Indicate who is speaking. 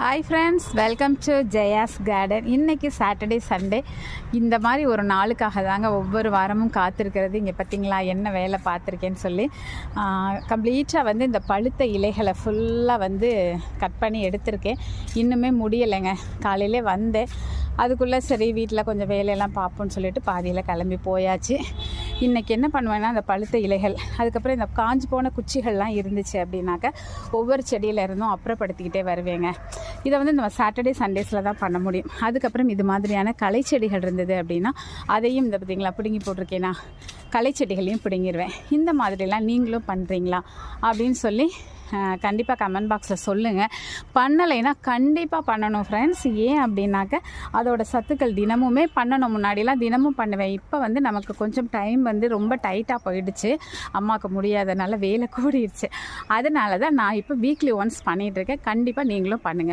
Speaker 1: Hi friends welcome to Jaya's garden இன்றைக்கி Saturday Sunday இந்த மாதிரி ஒரு நாளுக்காக தாங்க ஒவ்வொரு வாரமும் காத்திருக்கிறது. இங்கே பார்த்தீங்களா என்ன வேலை பார்த்துருக்கேன்னு சொல்லி கம்ப்ளீட்டாக வந்து இந்த பழுத்த இலைகளை ஃபுல்லாக வந்து கட் பண்ணி எடுத்திருக்கேன். இன்னுமே முடியலைங்க. காலையிலே வந்தேன். அதுக்குள்ளே சரி வீட்டில் கொஞ்சம் வேலையெல்லாம் பார்ப்போம்னு சொல்லிட்டு பாதியில் கிளம்பி போயாச்சு. இன்றைக்கி என்ன பண்ணுவேன்னா அந்த பழுத்த இலைகள் அதுக்கப்புறம் இந்த காஞ்சு போன குச்சிகள்லாம் இருந்துச்சு அப்படின்னாக்க ஒவ்வொரு செடியில இருந்தும் அப்புறப்படுத்திக்கிட்டே வருவேங்க. இதை வந்து நம்ம சாட்டர்டே சண்டேஸில் தான் பண்ண முடியும். அதுக்கப்புறம் இது மாதிரியான களை செடிகள் இருந்தது அப்படின்னா அதையும் இந்த பார்த்தீங்களா பிடுங்கி போட்டிருக்கேனா களை செடிகளையும் பிடுங்கிடுவேன் இந்த மாதிரிலாம் நீங்களும் பண்ணுறீங்களா அப்படின்னு சொல்லி கண்டிப்பாக கமெண்ட் பாக்ஸில் சொல்லுங்கள் பண்ணலைன்னா கண்டிப்பாக பண்ணணும் ஃப்ரெண்ட்ஸ் ஏன் அப்படின்னாக்க அதோட சத்துக்கள் தினமுமே பண்ணணும். முன்னாடிலாம் தினமும் பண்ணுவேன். இப்போ வந்து நமக்கு கொஞ்சம் டைம் வந்து ரொம்ப டைட்டாக போயிடுச்சு. அம்மாவுக்கு முடியாதனால வேலை கூடிடுச்சு அதனால தான் நான் இப்போ வீக்லி ஒன்ஸ் பண்ணிகிட்ருக்கேன் கண்டிப்பாக நீங்களும் பண்ணுங்கள்